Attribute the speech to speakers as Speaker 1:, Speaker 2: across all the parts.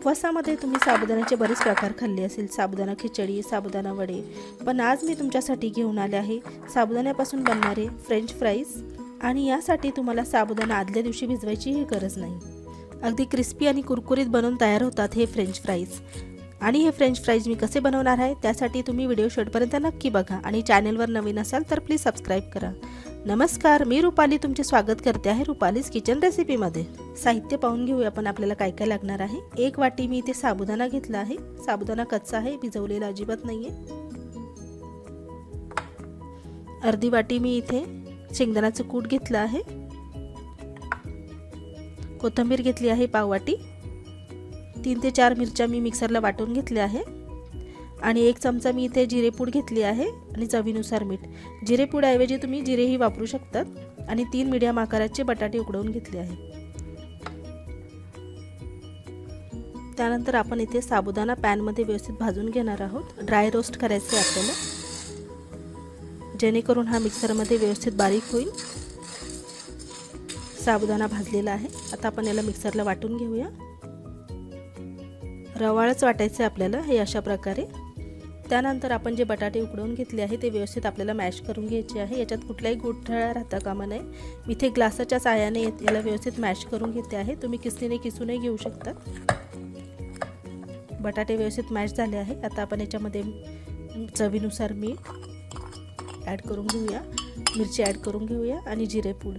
Speaker 1: उपवासामध्ये तुम्ही साबुदाण्याचे बरेच प्रकार खाल्ले असेल. साबुदाणा खिचडी साबुदाणा वडे. पण आज मी तुमच्यासाठी घेऊन आले आहे साबुदाण्यापासून बनणारे फ्रेंच फ्राईज आणि यासाठी तुम्हाला साबुदाणा आदल्या दिवशी भिजवायचीही गरज नाही. अगदी क्रिस्पी आणि कुरकुरीत बनवून तयार होतात हे फ्रेंच फ्राईज आणि हे फ्रेंच फ्राईज मी कसे बनवणार आहे त्यासाठी तुम्ही व्हिडिओ शेवटपर्यंत नक्की बघा आणि चॅनेलवर नवीन असाल तर प्लीज सबस्क्राईब करा. नमस्कार मी रुपाली तुमचे स्वागत करते आहे रुपालीज किचन रेसिपीमध्ये. साहित्य पाहून घेऊया आपण आपल्याला काय काय लागणार आहे. एक वाटी मी इथे साबुदाणा घेतला आहे. साबुदाणा कच्चा आहे भिजवलेला अजिबात नाही आहे अर्धी वाटी मी इथे शेंगदाण्याचं कूट घेतलं आहे. कोथिंबीर घेतली आहे पाववाटी तीन ते चार मिरच्या मी मिक्सरला वाटून घेतल्या आहे. आणि एक चमचा मी इथे जिरेपूड घेतली आहे आणि चवीनुसार मीठ. जिरेपूडऐवजी तुम्ही जिरेही वापरू शकतात आणि तीन मीडियम आकाराचे बटाटे उकडवून घेतले आहे. त्यानंतर आपण इथे साबुदाणा पॅनमध्ये व्यवस्थित भाजून घेणार आहोत. ड्राय रोस्ट करायचे आपल्याला. जेणेकरून हा मिक्सरमध्ये व्यवस्थित बारीक होईल. साबुदाणा भाजलेला आहे. आता आपण याला मिक्सरला वाटून घेऊया. रवाळच वाटायचं आहे आपल्याला हे अशा प्रकारे. त्यानंतर आपण जे बटाटे उकडवून घेतले आहे ते व्यवस्थित आपल्याला मॅश करून घ्यायचे आहे. याच्यात कुठलाही गोठळा राहता कामा नये. मी इथे ग्लासाच्या साह्याने याला व्यवस्थित मॅश करून घेते आहे. तुम्ही किसणीने किसूनही घेऊ शकता. बटाटे व्यवस्थित मॅश झाले आहे. आता आपण याच्यामध्ये चवीनुसार मीठ ॲड करून घेऊया. मिरची ॲड करून घेऊया आणि जिरेपूड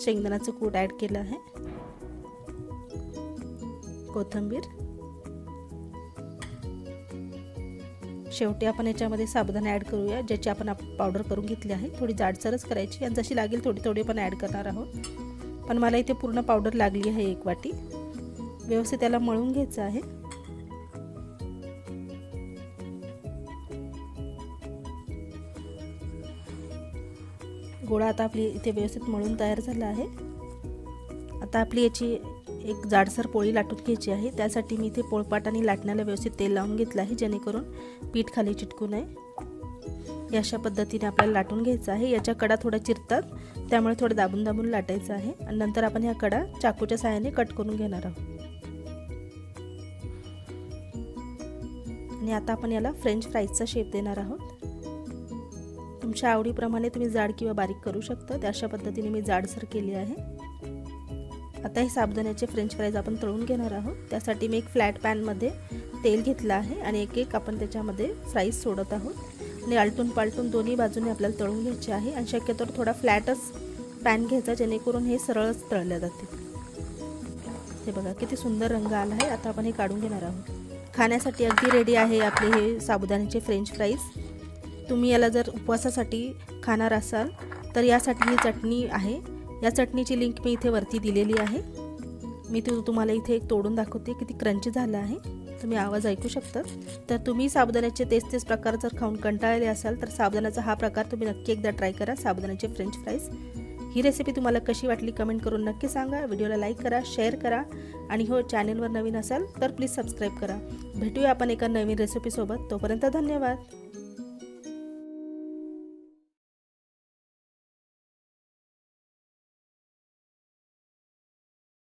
Speaker 1: शेंगदाण्याचं कूट ॲड केलं आहे. कोथिंबीर. शेवटी आपण याच्यामध्ये साबुदाणा ॲड करूया ज्याची आपण पावडर करून घेतली आहे. थोडी जाडसरच करायची. आणि जशी लागेल थोडी थोडी पण ॲड करणार आहोत. पण मला इथे पूर्ण पावडर लागली आहे एक वाटी. व्यवस्थित त्याला मळून घ्यायचं आहे. गोळा आता आपली इथे व्यवस्थित मळून तयार झाला आहे. आता आपली याची एक जाडसर पोळी लाटून घ्यायची आहे. त्यासाठी मी इथे पोळपाट आणि लाटण्याला व्यवस्थित तेल लावून घेतलं आहे जेणेकरून पीठ खाली चिटकू नये. अशा पद्धतीने आपल्याला लाटून घ्यायचं आहे. याच्या कडा थोड्या चिरतात त्यामुळे थोडं दाबून दाबून लाटायचं आहे. आणि नंतर आपण ह्या कडा चाकूच्या साहाय्याने कट करून घेणार आहोत. आणि आता आपण याला फ्रेंच फ्राईजचा शेप देणार आहोत. तुमच्या आवडीप्रमाणे तुम्ही जाड किंवा बारीक करू शकता. त्या अशा पद्धतीने मी जाडसर केली आहे. आता हे साबुदाण्याचे फ्रेंच फ्राईज आपण तळून घेणार आहोत. त्यासाठी मी एक फ्लॅट पॅनमध्ये तेल घेतलं आहे आणि एक एक आपण त्याच्यामध्ये फ्राईज सोडत आहोत. आणि आलटून पालटून दोन्ही बाजूने आपल्याला तळून घ्यायचे आहे आणि शक्यतो थोडा फ्लॅटच पॅन घ्यायचा जेणेकरून हे सरळच तळले जाते हे बघा किती सुंदर रंग आला आहे. आता आपण हे काढून घेणार आहोत. खाण्यासाठी अगदी रेडी आहे आपले हे साबुदाण्याचे फ्रेंच फ्राईज तुम्ही याला जर उपवासासाठी खाणार असाल तर यासाठी ही चटणी आहे. या चटणीची लिंक मी इथे वरती दिलेली आहे. मी ती तुम्हाला इथे एक तोडून दाखवते किती क्रंची झालं आहे. तुम्ही आवाज ऐकू शकता. तर तुम्ही साबुदाण्याचे तेच तेच प्रकार जर खाऊन कंटाळले असाल तर साबुदाण्याचा हा प्रकार तुम्ही नक्की एकदा ट्राय करा साबुदाण्याचे फ्रेंच फ्राईज ही रेसिपी तुम्हाला कशी वाटली कमेंट करून नक्की सांगा. व्हिडिओला लाईक करा शेअर करा. आणि हो चॅनेलवर नवीन असाल तर प्लीज सबस्क्राईब करा. भेटूया आपण एका नवीन रेसिपीसोबत तोपर्यंत धन्यवाद.